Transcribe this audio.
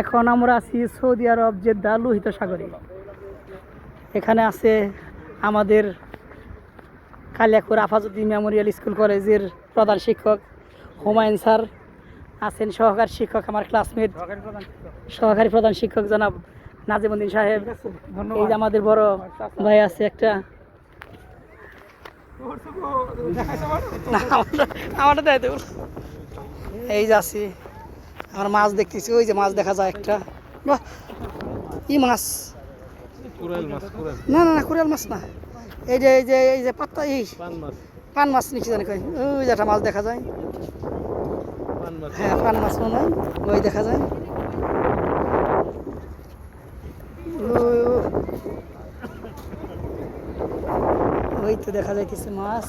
এখন আমরা আছি সৌদি আরব জেদ্দা লোহিত সাগরে। এখানে আছে আমাদের কালিয়াকুর আফাজুদ্দিন মেমোরিয়াল স্কুল কলেজের প্রধান শিক্ষক হুমায়ুন স্যার আছেন সহকারী শিক্ষক আমার ক্লাসমেট সহকারী প্রধান শিক্ষক জনাব নাজিমুদ্দিন সাহেব। এই যে আমাদের বড় ভাই আছে একটা। আমারটা দেয় এই যে আছি আমার মাছ দেখতেছি ওই যে মাছ দেখা যায় একটা। বাহ ই মাছ। না না না কুড়াল মাছ না। এই যে এই যে এই যে পাত্তা এই পান মাছ। নিচে জানি কই। ওই যে একটা মাছ দেখা যায়। পান মাছ। হ্যাঁ পান মাছ মনে হয় ওই দেখা যায়। ওই তো দেখা যাইতেছে মাছ।